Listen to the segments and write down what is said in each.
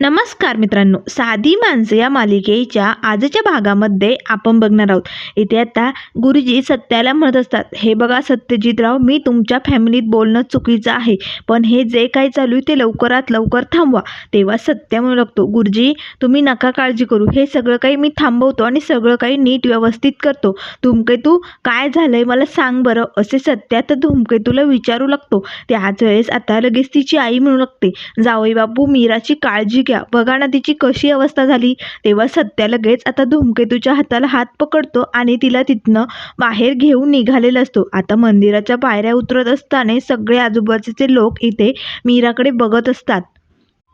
नमस्कार मित्रांनो साधी माणसं या मालिकेच्या आजच्या भागामध्ये आपण बघणार आहोत. इथे आता गुरुजी सत्याला म्हणत असतात हे बघा सत्यजितराव मी तुमच्या फॅमिलीत बोलणं चुकीचं आहे पण हे जे काही चालू आहे ते लवकरात लवकर थांबवा. तेव्हा सत्य म्हणू लागतो गुरुजी तुम्ही नका काळजी करू हे सगळं काही मी थांबवतो आणि सगळं काही नीट व्यवस्थित करतो. धूमकेतू काय झालंय मला सांग बरं असे सत्या तर धूमकेतूला विचारू लागतो. त्याच वेळेस आता लगेच तिची आई म्हणू लागते जावई बापू मीराची काळजी घ्या. बघा ना तिची कशी अवस्था झाली. तेव्हा सत्या लगेच आता धूमकेतूच्या हाताला हात पकडतो आणि तिला तिथनं बाहेर घेऊन निघालेला असतो. आता मंदिराच्या पायऱ्या उतरत असताना सगळे आजूबाजूचे लोक इथे मीराकडे बघत असतात.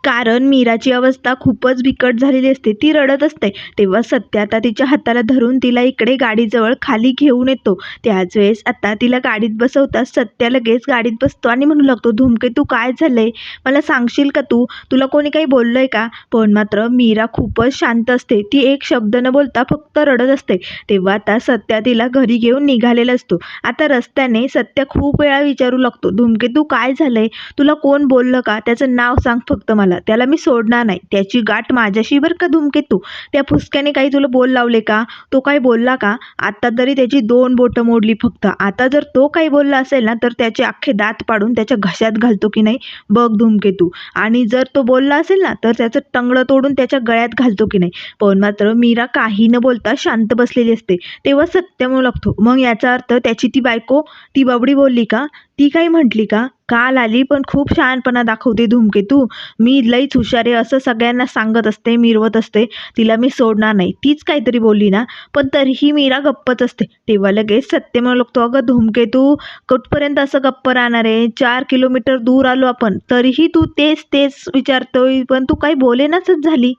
कारण मीराची अवस्था खूपच बिकट झालेली असते. ती रडत असते. तेव्हा सत्य आता तिच्या हाताला धरून तिला इकडे गाडीजवळ खाली घेऊन येतो. त्याच वेळेस आता तिला गाडीत बसवता सत्या लगेच गाडीत बसतो आणि म्हणू लागतो धूमकेतू काय झालंय? मला सांगशील का तू? तुला कोणी काही बोललंय का? पण मात्र मीरा खूपच शांत असते. ती एक शब्द न बोलता फक्त रडत असते. तेव्हा आता सत्या तिला घरी घेऊन निघालेला असतो. आता रस्त्याने सत्य खूप वेळा विचारू लागतो धूमकेतू काय झालंय? तुला कोण बोललं का? त्याचं नाव सांग फक्त मला. त्याला मी सोडणार नाही. त्याची गाठ माझ्याशी बरं का धूमकेतू. त्या फुसक्याने काही तुला बोल लावले का? तो काही बोलला का? आत्ता तरी त्याची दोन बोटं मोडली फक्त. आता जर तो काही बोलला असेल ना तर त्याचे अख्खे दात पाडून त्याच्या घशात घालतो की नाही? बघ धूमकेतू. आणि जर तो बोलला असेल ना तर त्याचं टंगळं तोडून त्याच्या गळ्यात घालतो की नाही? पण मात्र मीरा काही न बोलता शांत बसलेली असते. तेव्हा सत्य म्हणू लागतो. मग याचा अर्थ त्याची ती बायको ती बाबडी बोलली का? ती काही म्हटली का? काल आली पण खूप शहाणपणा दाखवते धूमकेतू मी लईच हुशार आहे असं सगळ्यांना सांगत असते मिरवत असते तिला मी सोडणार नाही. तीच काहीतरी बोलली ना पण तरीही मीरा गप्पच असते. तेव्हा लगेच सत्य लागतो अगं धूमकेतू कुठपर्यंत असं गप्प राहणार आहे? चार किलोमीटर दूर आलो आपण तरीही तू तेच तेच विचारतोय पण तू काही बोलेनाच झाली.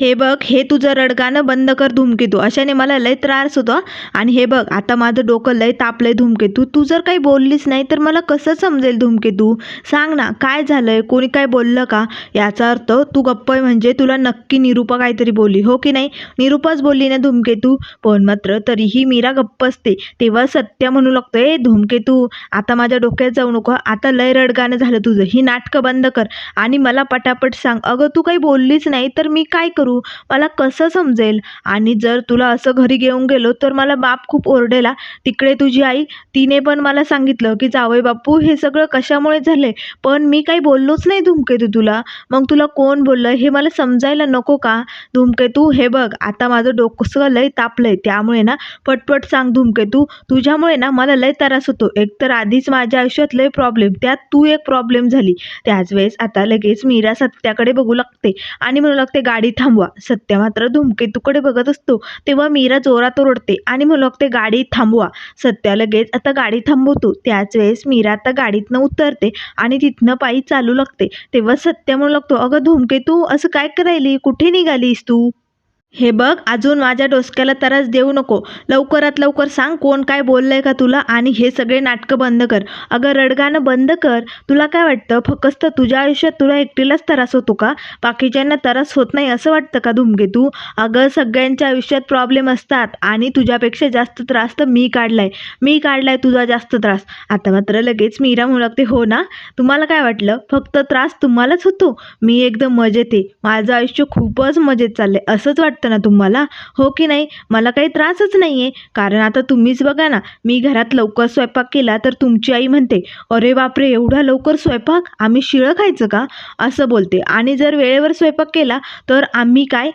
हे बघ हे तुझं रडगाणं बंद कर धूमकेतू. अशाने मला लय त्रास होतो आणि हे बघ आता माझं डोकं लय तापलंय धूमकेतू. तू जर काही बोललीस नाही तर मला कसं समजेल धूमकेतू? सांग ना काय झालंय? कोणी काय बोललं का? याचा अर्थ तू गप्प आहे म्हणजे तुला नक्की निरूपा काहीतरी बोलली. हो की नाही? निरूपाच बोलली ना धूमकेतू? पण मात्र तरीही मीरा गप्प असते. तेव्हा सत्य म्हणू लागतो ए धूमकेतू आता माझ्या डोक्यात जाऊ नको आता लय रडगाणं झालं तुझं. ही नाटकं बंद कर. आणि मला पटापट सांग. अगं तू काही बोललीच नाही तर मी काय करू? मला कसं समजेल? आणि जर तुला असं घरी घेऊन गेलो तर मला बाप खूप ओरडेला. तिकडे तुझी आई तिने पण मला सांगितलं की जावई बापू हे सगळं कशामुळे झाले पण मी काही बोललोच नाही धूमकेतू तुला. मग तुला कोण बोललं? हे मला समजायला नको का? धूमकेतू हे बघ आता माझं डोकं लय तापलंय. त्यामुळे ना पटपट सांग धूमकेतू. तुझ्यामुळे ना मला लय त्रास होतो. एक तर आधीच माझ्या आयुष्यात लय प्रॉब्लेम त्यात तू एक प्रॉब्लेम झाली. त्याच वेळेस आता लगेच मीरा सत्याकडे बघू लागते. आणि म्हणू लागते गाडी थांब थांबवा. सत्य मात्र धूमकेतूकडे बघत असतो तेव्हा मीरा जोरात ओरडते आणि म्हणू ते गाडी थांबवा. सत्या लगेच आता गाडी थांबवतो. त्याच वेळेस मीरा आता गाडीतनं उतरते आणि तिथनं पायी चालू लागते. तेव्हा सत्य म्हणू लागतो अगं धूमकेतू असं काय करायली? कुठे निघालीस तू? हे बघ अजून माझ्या डोसक्याला त्रास देऊ नको. लवकरात लवकर सांग कोण काय बोललंय का तुला आणि हे सगळे नाटकं बंद कर. अगं रडगाणं बंद कर. तुला काय वाटतं? फक्त तुझ्या आयुष्यात तुला एकटीलाच त्रास होतो का? बाकीच्यांना त्रास होत नाही असं वाटतं का धुमगे तू? अगं सगळ्यांच्या आयुष्यात प्रॉब्लेम असतात आणि तुझ्यापेक्षा जास्त त्रास तर मी काढलाय. मी काढलाय तुझा जास्त त्रास. आता मात्र लगेच मीरा म्हणू लागते हो ना? तुम्हाला काय वाटलं? फक्त त्रास तुम्हालाच होतो? मी एकदम मजेत आहे. माझं आयुष्य खूपच मजेत चाललंय. असंच वाटतं. ना तुम्हाला? हो की नाही? मला काही त्रासच नाही आहे कारण आता तुम्हीच बघा ना मी घरात लवकर स्वयंपाक केला तर तुमची आई म्हणते अरे बापरे एवढा लवकर स्वयंपाक? आम्ही शिळं खायचं का? असं बोलते. आणि जर वेळेवर स्वयंपाक केला तर आम्ही काय?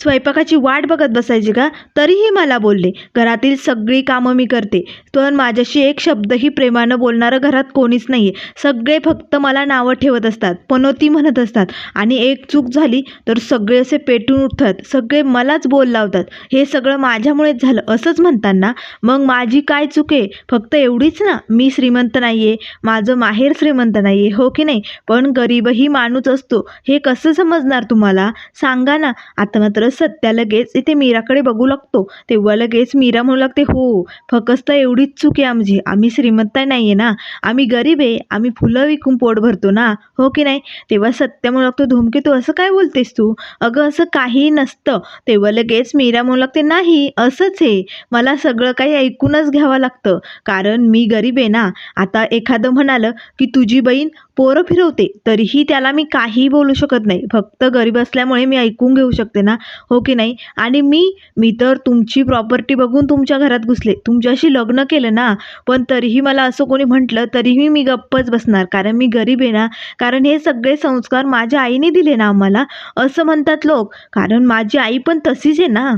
स्वयंपाकाची वाट बघत बसायची का? तरीही मला बोलले घरातील सगळी कामं मी करते. पण माझ्याशी एक शब्दही प्रेमानं बोलणारं घरात कोणीच नाही आहे सगळे फक्त मला नावं ठेवत असतात पनोती म्हणत असतात. आणि एक चूक झाली तर सगळे असे पेटून उठतात. सगळे मलाच बोल लावतात. हे सगळं माझ्यामुळेच झालं. असंच म्हणताना मग माझी काय चूक आहे? फक्त एवढीच ना? मी श्रीमंत नाही आहे माझं माहेर श्रीमंत नाही आहे हो की नाही? पण गरीबही माणूस असतो. हे कसं समजणार तुम्हाला? सांगा ना. आता मात्र सत्या लगेच इथे मीराकडे बघू लागतो. तेव्हा लगेच मीरा म्हणू लागते हो फकस्त एवढीच चूक आहे आमची. आम्ही श्रीमंत नाही आहे ना. आम्ही गरीब आहे. आम्ही फुलं विकून पोट भरतो ना. हो की नाही? तेव्हा सत्य म्हणू लागतो धूमके तू असं काय बोलतेस तू? अगं असं काही नसतं. तेव्हा लगेच मीरा म्हणू लागते नाही असंच आहे. मला सगळं काही ऐकूनच घ्यावं लागतं. कारण मी गरीब आहे ना. आता एखादं म्हणालं की तुझी बहीण पोरं फिरवते तरीही त्याला मी काहीही बोलू शकत नाही. फक्त गरीब असल्यामुळे मी ऐकून घेऊ शकते ना? हो की नाही? आणि मी मी तर तुमची प्रॉपर्टी बघून तुमच्या घरात घुसले. तुमच्याशी लग्न केलं ना? पण तरीही मला असं कोणी म्हटलं तरीही मी गप्पच बसणार. कारण मी गरीब आहे ना? कारण हे सगळे संस्कार माझ्या आईने दिले ना आम्हाला? असं म्हणतात लोक. कारण माझी आई पण तशीच आहे ना?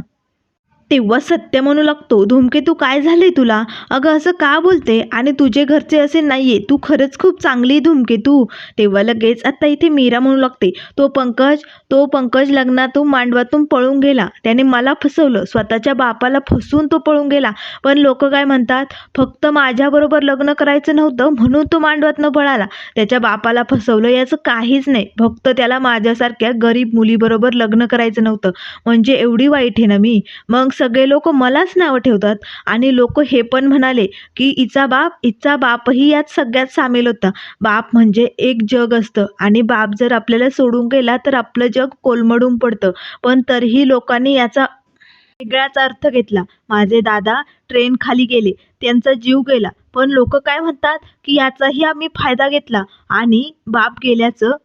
तेव्हा सत्य म्हणू लागतो. धूमकेतू काय झाले तुला? अगं असं का बोलते? आणि तुझे घरचे असे नाहीये. तू खरंच खूप चांगली आहे धूमकेतू तेव्हा लगेच आता इथे मीरा म्हणू लागते. तो पंकज तो पंकज लग्नातून मांडवातून पळून गेला. त्याने मला फसवलं. स्वतःच्या बापाला फसवून तो पळून गेला. पण लोक काय म्हणतात? फक्त माझ्याबरोबर लग्न करायचं नव्हतं म्हणून तो मांडवातनं पळाला. त्याच्या बापाला फसवलं याचं काहीच नाही. फक्त त्याला माझ्यासारख्या गरीब मुलीबरोबर लग्न करायचं नव्हतं. म्हणजे एवढी वाईट आहे ना मी? मग सगळे लोक मलाच नावं ठेवतात. आणि लोक हे पण म्हणाले की हिचा बाप हिचा बापही यात सगळ्यात सामील होता. बाप म्हणजे एक जग असतं. आणि बाप जर आपल्याला सोडून गेला तर आपलं जग कोलमडून पडतं. पण तरीही लोकांनी याचा वेगळाच अर्थ घेतला. माझे दादा ट्रेन खाली गेले. त्यांचा जीव गेला. पण लोक काय म्हणतात की याचाही आम्ही फायदा घेतला. आणि बाप गेल्याचं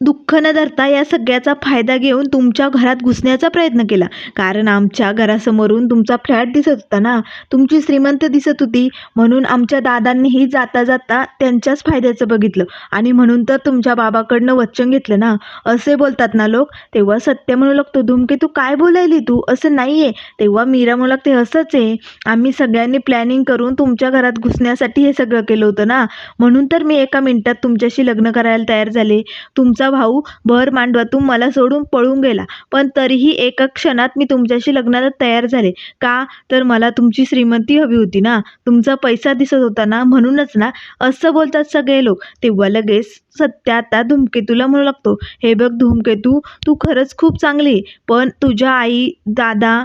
दुःख न धरता या सगळ्याचा फायदा घेऊन तुमच्या घरात घुसण्याचा प्रयत्न केला. कारण आमच्या घरासमोरून तुमचा फ्लॅट दिसत होता ना? तुमची श्रीमंत दिसत होती. म्हणून आमच्या दादांनीही जाता जाता त्यांच्याच फायद्याचं बघितलं. आणि म्हणून तर तुमच्या बाबाकडनं वचन घेतलं ना? असे बोलतात ना लोक. तेव्हा सत्य म्हणू लागतो धुमके तू काय बोलायली तू? असं नाही आहे तेव्हा मीरा म्हणू लागते असंच आहे. आम्ही सगळ्यांनी प्लॅनिंग करून तुमच्या घरात घुसण्यासाठी हे सगळं केलं होतं ना? म्हणून तर मी एका मिनिटात तुमच्याशी लग्न करायला तयार झाले. तुमचा भाऊ भर मांडवातून मला सोडून पळून गेला. पण तरीही एका क्षणात मी तुमच्याशी लग्नाला तयार झाले. का? तर मला तुमची श्रीमंती हवी होती ना? तुमचा पैसा दिसत होता ना? म्हणूनच ना? असं बोलतात सगळे लोक. तेव्हा लगेच सत्या आता धूमकेतूला म्हणू लागतो. हे बघ धूमकेतू तू खरंच खूप चांगली आहे. पण तुझ्या आई दादा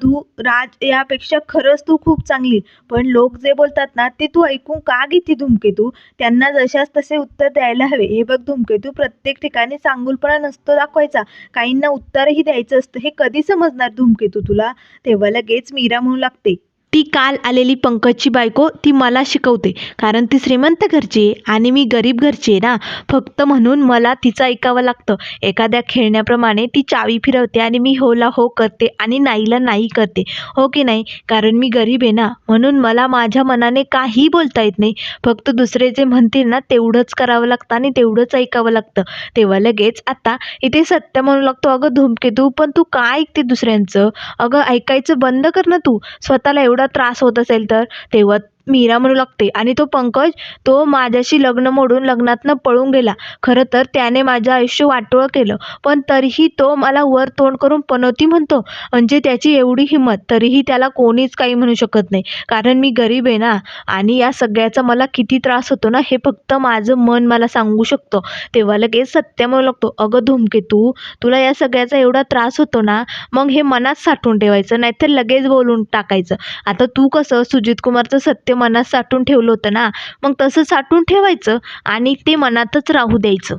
तू राज यापेक्षा खरंच तू खूप चांगली. पण लोक जे बोलतात ना ते तू ऐकून का घेते धुमकेतू त्यांना जशास तसे उत्तर द्यायला हवे. हे बघ धूमकेतू प्रत्येक ठिकाणी चांगुलपणा नसतो दाखवायचा. काहींना उत्तरही द्यायचं असतं. हे कधी समजणार धुमकेतू तुला? तेव्हा लगेच मीरा म्हणू लागते. ती काल आलेली पंकजची बायको ती मला शिकवते. कारण ती श्रीमंत घरची आहे आणि मी गरीब घरची आहे ना. फक्त म्हणून मला तिचं ऐकावं लागतं. एखाद्या खेळण्याप्रमाणे ती चावी फिरवते आणि मी होला हो करते आणि नाहीला नाही करते. हो की नाही? कारण मी गरीब आहे ना. म्हणून मला माझ्या मनाने काही बोलता येत नाही. फक्त दुसरे जे म्हणतील ना तेवढंच करावं लागतं आणि तेवढंच ऐकावं लागतं. तेव्हा लगेच आता इथे सत्य म्हणू लागतो अगं धूमकेतू पण तू काय ऐकते दुसऱ्यांचं? अगं ऐकायचं बंद कर ना तू. स्वतःला एवढा त्रास होत असेल तर तेव्हा मीरा म्हणू लागते. आणि तो पंकज तो माझ्याशी लग्न मोडून लग्नातनं पळून गेला. खरं तर त्याने माझं आयुष्य वाटोळं केलं. पण तरीही तो मला वर तोंड करून पनवती म्हणतो म्हणजे त्याची एवढी हिंमत तरीही त्याला कोणीच काही म्हणू शकत नाही. कारण मी गरीब आहे ना आणि या सगळ्याचा मला किती त्रास होतो ना हे फक्त माझं मन मला सांगू शकतो. तेव्हा लगेच सत्य म्हणू लागतो अगं धूमकेतू तुला या सगळ्याचा एवढा त्रास होतो ना मग हे मनात साठवून ठेवायचं नाहीतर लगेच बोलून टाकायचं. आता तू कसं सुजित कुमारचं सत्य मनात साठवून ठेवलं होतं ना मग तसं साठवून ठेवायचं आणि ते मनातच राहू द्यायचं.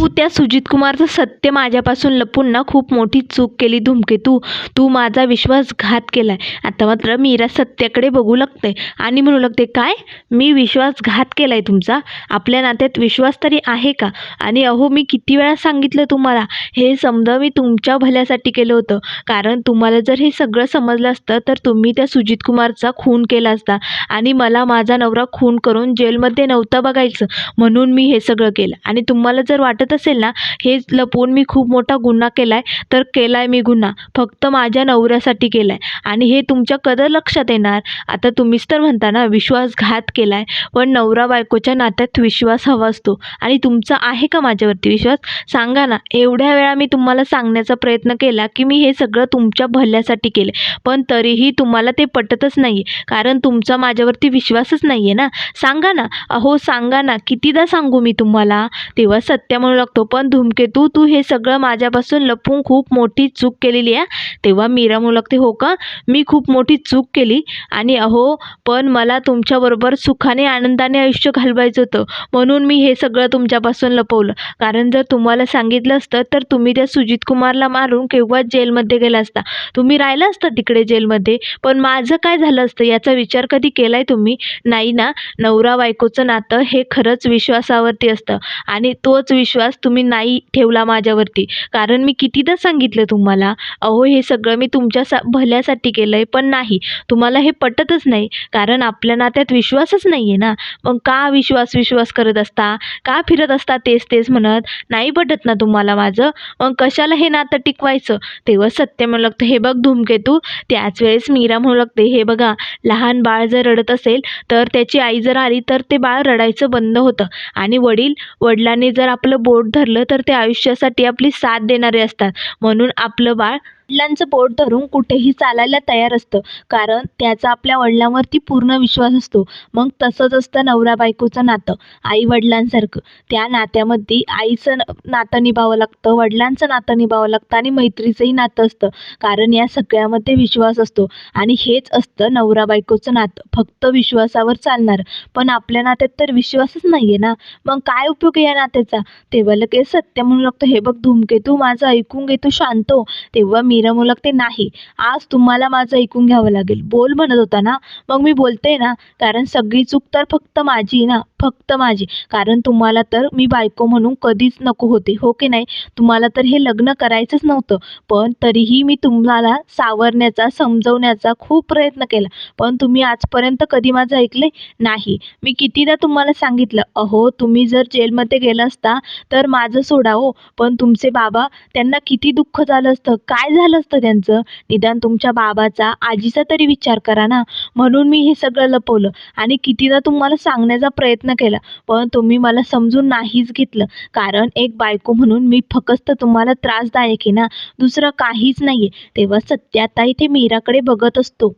तू त्या सुजित कुमारचं सत्य माझ्यापासून लपून ना खूप मोठी चूक केली धूमकेतू तू माझा विश्वासघात केलाय. आता मात्र मीरा सत्याकडे बघू लागते आणि म्हणू लागते काय? मी विश्वासघात केलाय तुमचा? आपल्या नात्यात विश्वास तरी आहे का? आणि अहो मी किती वेळा सांगितलं तुम्हाला? हे समजा मी तुमच्या भल्यासाठी केलं होतं. कारण तुम्हाला जर हे सगळं समजलं असतं तर तुम्ही त्या सुजित कुमारचा खून केला असता. आणि मला माझा नवरा खून करून जेलमध्ये नव्हता बघायचं. म्हणून मी हे सगळं केलं. आणि तुम्हाला जर वाटत असेल ना हे लपवून मी खूप मोठा गुन्हा केला आहे तर केला आहे मी गुन्हा. फक्त माझ्या नवऱ्यासाठी केला आहे आणि हे तुमच्या कदर लक्षात येणार? आता तुम्हीच तर म्हणता ना विश्वासघात केला आहे पण नवरा बायकोच्या नात्यात विश्वास हवा असतो. आणि तुमचा आहे का माझ्यावरती विश्वास? सांगा ना. एवढ्या वेळा मी तुम्हाला सांगण्याचा प्रयत्न केला की मी हे सगळं तुमच्या भल्यासाठी केलं. पण तरीही तुम्हाला ते पटतच नाही कारण तुमचा माझ्यावरती विश्वासच नाही आहे ना. सांगा ना. अहो सांगा ना. कितीदा सांगू मी तुम्हाला? तेव्हा सत्या म्हणून म्हणू लागतो पण धूमकेतू तू हे सगळं माझ्यापासून लपवून खूप मोठी चूक केलेली आहे. तेव्हा मीरा म्हणू लागते हो का? मी खूप मोठी चूक केली आणि अहो पण मला तुमच्याबरोबर सुखाने आनंदाने आयुष्य घालवायचं होतं. म्हणून मी हे सगळं तुमच्यापासून लपवलं. कारण जर तुम्हाला सांगितलं असतं तर तुम्ही त्या सुजित कुमारला मारून केव्हाच जेलमध्ये गेला असता. तुम्ही राहिला असता तिकडे जेलमध्ये. पण माझं काय झालं असतं याचा विचार कधी केला आहे तुम्ही? नाही ना नवरा बायकोचं नातं हे खरंच विश्वासावरती असतं. आणि तोच विश्वास तुम्ही नाही ठेवला माझ्यावरती. कारण मी कितीदा सांगितलं तुम्हाला अहो हे सगळं मी तुमच्या सा भल्यासाठी केलं आहे पण नाही. तुम्हाला हे पटतच नाही. कारण आपल्या नात्यात विश्वासच नाही आहे ना. मग का विश्वास विश्वास करत असता? का फिरत असता तेच तेच म्हणत? नाही पटत ना तुम्हाला माझं. मग कशाला हे नातं टिकवायचं? तेव्हा सत्य म्हणू लागतं हे बघ धूमकेतू त्याच वेळेस मीरा म्हणू लागते हे बघा लहान बाळ जर रडत असेल तर त्याची आई जर आली तर ते बाळ रडायचं बंद होतं. आणि वडील वडिलांनी जर आपलं बोट धरलं तर ते आयुष्यासाठी आपली साथ देणारे असतात. म्हणून आपलं बाळ वडिलांचं बोट धरून कुठेही चालायला तयार असतं. कारण त्याचा आपल्या वडिलांवरती पूर्ण विश्वास असतो. मग तसंच असतं नवरा बायकोचं नातं. आई वडिलांसारखं. त्या नात्यामध्ये आईचं नातं निभावं लागतं वडिलांचं नातं निभावं लागतं आणि मैत्रीचंही नातं असतं. कारण या सगळ्यामध्ये विश्वास असतो. आणि हेच असतं नवरा बायकोचं नातं. फक्त विश्वासावर चालणार. पण आपल्या नात्यात तर विश्वासच नाही आहे ना? मग काय उपयोग आहे या नात्याचा? तेव्हा लगेच सत्य म्हणू लागतं हे बघ धूमकेतू माझं ऐकून घे तू शांत हो. तेव्हा मी म्हणू ते नाही. आज तुम्हाला माझं ऐकून घ्यावं लागेल. बोल म्हणत होता ना. मग मी बोलते ना कारण सगळी चूक तर फक्त माझी ना. फक्त माझी. कारण तुम्हाला तर मी बायको म्हणून कधीच नको होते हो की नाही? तुम्हाला तर हे लग्न करायचंच नव्हतं. पण तरीही मी तुम्हाला सावरण्याचा समजवण्याचा खूप प्रयत्न केला. पण तुम्ही आजपर्यंत कधी माझं ऐकले नाही. मी कितीदा तुम्हाला सांगितलं अहो तुम्ही जर जेलमध्ये गेला असता तर माझं सोडा हो. पण तुमचे बाबा त्यांना किती दुःख झालं असतं. काय झालं असतं त्यांचं? निदान तुमच्या बाबाचा आजीचा तरी विचार करा ना. म्हणून मी हे सगळं लपवलं. आणि कितीदा तुम्हाला सांगण्याचा प्रयत्न केला. पण तुम्ही मला समजून नाहीच घेतलं. कारण एक बायको म्हणून मी फक्त तुम्हाला त्रासदायक आहे ना. दुसरं काहीच नाही आहे तेव्हा सत्य आता इथे मीराकडे बघत असतो.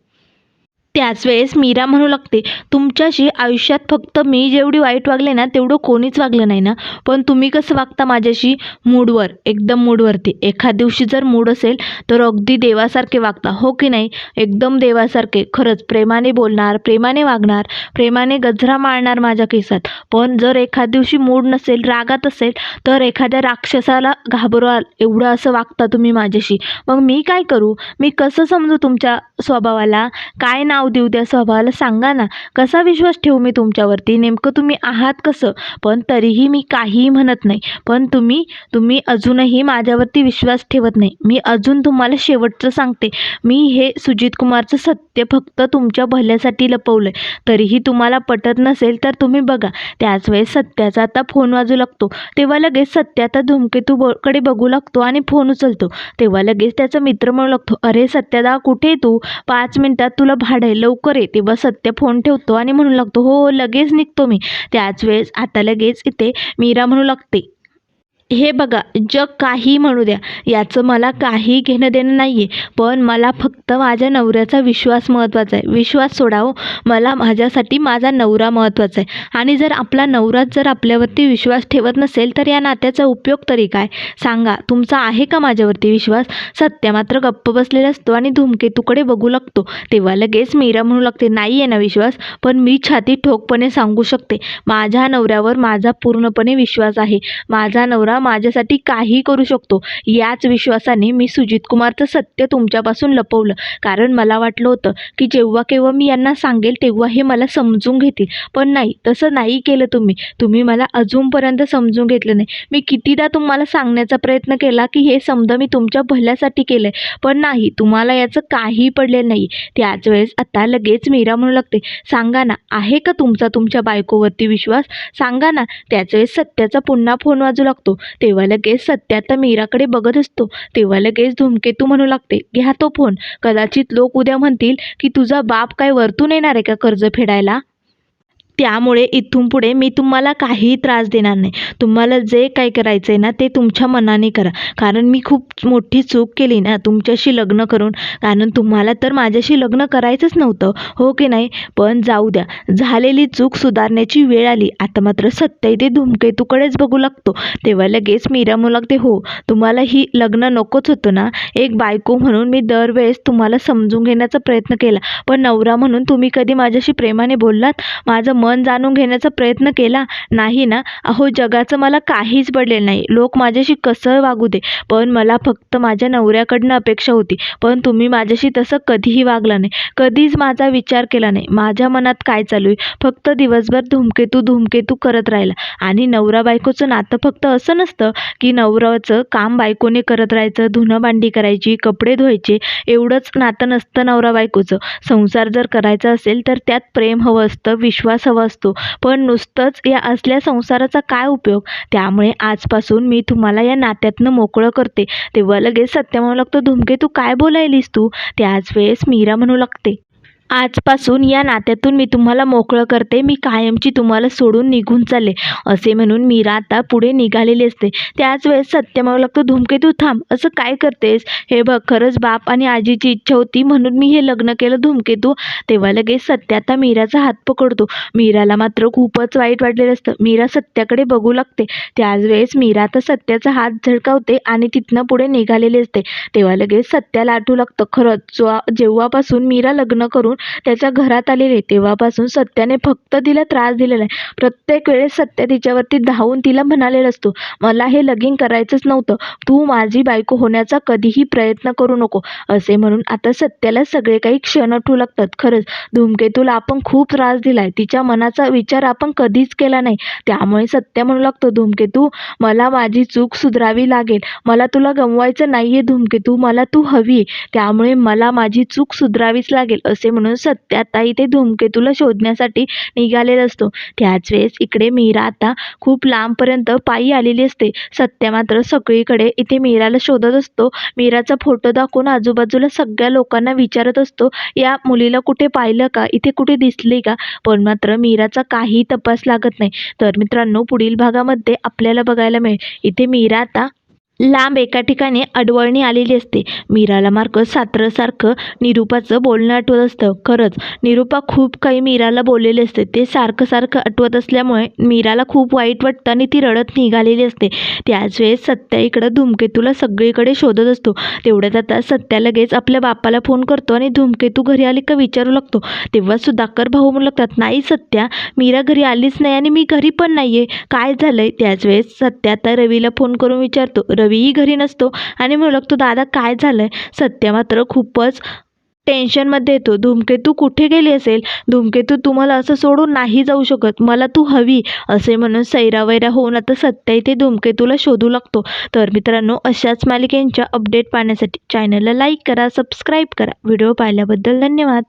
त्याच वेळेस मीरा म्हणू लागते तुमच्याशी आयुष्यात फक्त मी जेवढी वाईट वागले ना तेवढं कोणीच वागलं नाही ना. पण तुम्ही कसं वागता माझ्याशी? मूडवर एकदम मूडवरती. एखाद दिवशी जर मूड असेल तर अगदी देवासारखे वागता. हो की नाही? एकदम देवासारखे. खरंच प्रेमाने बोलणार प्रेमाने वागणार प्रेमाने गजरा मारणार माझ्या केसात. पण जर एखाद दिवशी मूड नसेल रागात असेल तर एखाद्या राक्षसाला घाबरवाल. एवढं असं वागता तुम्ही माझ्याशी. मग मी काय करू? मी कसं समजू तुमच्या स्वभावाला? काय नाव देऊ त्या स्वभावाला सांगा ना. कसा विश्वास ठेवू मी तुमच्यावरती? नेमकं तुम्ही आहात कसं? पण तरीही मी काहीही म्हणत नाही. पण तुम्ही तुम्ही अजूनही माझ्यावरती विश्वास ठेवत नाही. मी अजून तुम्हाला शेवटचं सांगते. मी हे सुजित कुमारचं सत्य फक्त तुमच्या भल्यासाठी लपवलं आहे तरीही तुम्हाला पटत नसेल तर तुम्ही बघा. त्याच वेळेस सत्याचा आता फोन वाजू लागतो. तेव्हा लगेच सत्य आता धूमकेतू ब कडे बघू लागतो आणि फोन उचलतो. तेव्हा लगेच त्याचा मित्र म्हणू लागतो अरे सत्यादा कुठे आहे तू? पाच मिनिटात तुला भाडं आहे लवकर ये तेव्हा सत्य फोन ठेवतो आणि म्हणू लागतो हो हो लगेच निघतो मी. त्याच वेळेस आता लगेच इथे मीरा म्हणू लागते. हे बघा जग काही म्हणू द्या. याचं मला काही घेणं देणं नाही आहे पण मला फक्त माझ्या नवऱ्याचा विश्वास महत्त्वाचा आहे. विश्वास सोडा हो. मला माझ्यासाठी माझा नवरा महत्त्वाचा आहे. आणि जर आपला नवराच जर आपल्यावरती विश्वास ठेवत नसेल तर या नात्याचा उपयोग तरी काय? सांगा तुमचा आहे का माझ्यावरती विश्वास? सत्य मात्र गप्प बसलेला असतो आणि धूमकेतूकडे बघू लागतो. तेव्हा लगेच मीरा म्हणू लागते नाही आहे ना विश्वास. पण मी छाती ठोकपणे सांगू शकते. माझ्या नवऱ्यावर माझा पूर्णपणे विश्वास आहे. माझा नवरा माझ्यासाठी काही करू शकतो. याच विश्वासाने मी सुजित कुमारचं सत्य तुमच्यापासून लपवलं. कारण मला वाटलं होतं की जेव्हा केव्हा मी यांना सांगेल तेव्हा हे मला समजून घेतील. पण नाही तसं नाही केलं तुम्ही. तुम्ही मला अजूनपर्यंत समजून घेतलं नाही. मी कितीदा तुम्हाला सांगण्याचा प्रयत्न केला की हे समजा मी तुमच्या भल्यासाठी केलं आहे पण नाही तुम्हाला याचं काही पडलेलं नाही. त्याच वेळेस आता लगेच मीरा म्हणू लागते सांगा ना आहे का तुमचा तुमच्या बायकोवरती विश्वास? सांगा ना. त्याच वेळेस सत्याचा पुन्हा फोन वाजू लागतो. तेव्हा लगेच सत्या तर मीराकडे बघत असतो. तेव्हा लगेच धूमकेतू म्हणू लागते घ्या तो फोन. कदाचित लोक उद्या म्हणतील की तुझा बाप काय वरतून येणार आहे का कर्ज फेडायला? त्यामुळे इथून पुढे मी तुम्हाला काहीही त्रास देणार नाही. तुम्हाला जे काही करायचं आहे ना ते तुमच्या मनाने करा. कारण मी खूप मोठी चूक केली ना तुमच्याशी लग्न करून. कारण तुम्हाला तर माझ्याशी लग्न करायचंच नव्हतं हो की नाही? पण जाऊ द्या. झालेली चूक सुधारण्याची वेळ आली. आता मात्र सत्य इथे धूमकेतूकडेच बघू लागतो. तेव्हा लगेच मीरा म्हणू लागते हो तुम्हाला ही लग्न नकोच होतं ना? एक बायको म्हणून मी दरवेळेस तुम्हाला समजून घेण्याचा प्रयत्न केला. पण नवरा म्हणून तुम्ही कधी माझ्याशी प्रेमाने बोललात? माझं मन जाणून घेण्याचा प्रयत्न केला. नाही ना? अहो जगाचं मला काहीच पडलेलं नाही. लोक माझ्याशी कसं वागू दे पण मला फक्त माझ्या नवऱ्याकडनं अपेक्षा होती. पण तुम्ही माझ्याशी तसं कधीही वागला नाही. कधीच माझा विचार केला नाही. माझ्या मनात काय चालू आहे? फक्त दिवसभर धूमकेतू धूमकेतू करत राहिला. आणि नवरा बायकोचं नातं फक्त असं नसतं की नवऱ्याचं काम बायकोने करत राहायचं धुणं भांडी करायची कपडे धुवायचे एवढंच नातं नसतं नवरा बायकोचं. संसार जर करायचा असेल तर त्यात प्रेम हवं असतं विश्वास हवा असतो पण नुसतंच या असल्या संसाराचा काय उपयोग? त्यामुळे आजपासून मी तुम्हाला या नात्यातनं मोकळं करते. तेव्हा लगेच सत्य म्हणू लागतो धुमके तू काय बोलायलीस तू? त्याच वेळेस मीरा म्हणू लागते. आजपासून या नात्यातून मी तुम्हाला मोकळं करते मी कायमची तुम्हाला सोडून निघून चालले. असे म्हणून मीरा आता पुढे निघालेली असते. त्याच वेळेस सत्य म्हणू लागतो धुमके तू थांब असं काय करतेस? हे बघ खरंच बाप आणि आजीची इच्छा होती म्हणून मी हे लग्न केलं धुमकेतू तेव्हा लगेच सत्य आता मीराचा हात पकडतो. मीराला मात्र खूपच वाईट वाटलेलं असतं. मीरा सत्याकडे बघू लागते. त्याच वेळेस मीरा आता सत्याचा हात झळकावते आणि तिथनं पुढे निघालेली असते. तेव्हा लगेच सत्याला आठवू लागतं. खरंच जेव्हापासून मीरा लग्न करून त्याच्या घरात आलेले तेव्हापासून सत्याने फक्त तिला त्रास दिलेला आहे. प्रत्येक वेळेस सत्य तिच्यावरती धावून तिला म्हणालेला असतो मला हे लगीन करायचंच नव्हतं. तू माझी बायको होण्याचा कधीही प्रयत्न करू नको. असे म्हणून आता सत्याला सगळे काही क्षण आठवू लागतात. खरंच धूमकेतूला आपण खूप त्रास दिलाय. तिच्या मनाचा विचार आपण कधीच केला नाही. त्यामुळे सत्य म्हणू लागतो धूमकेतू मला माझी चूक सुधारावी लागेल. मला तुला गमवायचं नाहीये धूमकेतू. मला तू हवी त्यामुळे मला माझी चूक सुधारावीच लागेल. असे म्हणून सत्य आता इथे धूमकेतूला शोधण्यासाठी निघालेला असतो. त्याच वेळेस इकडे मीरा आता खूप लांबपर्यंत पायी आलेली असते. सत्य मात्र सगळीकडे इथे मीराला शोधत असतो. मीराचा फोटो दाखवून आजूबाजूला सगळ्या लोकांना विचारत असतो या मुलीला कुठे पाहिलं का? इथे कुठे दिसली का? पण मात्र मीराचा काही तपास लागत नाही. तर मित्रांनो पुढील भागामध्ये आपल्याला बघायला मिळेल. इथे मीरा आता लांब एका ठिकाणी अडवळणी आलेली असते. मीराला मार्क सात्रसारखं निरूपाचं बोलणं आठवत असतं. खरंच निरूपा खूप काही मीराला बोललेले असते. ते सारखं सारखं आठवत असल्यामुळे मीराला खूप वाईट वाटतं आणि ती रडत निघालेली असते. त्याच वेळेस सत्या इकडं धूमकेतूला सगळीकडे शोधत असतो. तेवढ्यात आता सत्या लगेच आपल्या बापाला फोन करतो आणि धूमकेतू घरी आली का विचारू लागतो. तेव्हा सुधाकर भाऊ म्हणू लागतात नाही सत्या मीरा घरी आलीच नाही आणि मी घरी पण नाही आहे काय झालं आहे त्याच वेळेस सत्या आता रवीला फोन करून विचारतो. रवीही घरी नसतो. आणि म्हणू लागतो दादा काय झालं आहे सत्या मात्र खूपच टेन्शनमध्ये येतो. धूमकेतू कुठे गेली असेल? धूमकेतू तुम्हाला असं सोडून नाही जाऊ शकत. मला तू हवी. असे म्हणून सैरावैरा होऊन आता सत्या इथे धूमकेतूला शोधू लागतो. तर मित्रांनो अशाच मालिकेंच्या अपडेट पाहण्यासाठी चॅनलला लाईक करा सबस्क्राईब करा. व्हिडिओ पाहिल्याबद्दल धन्यवाद.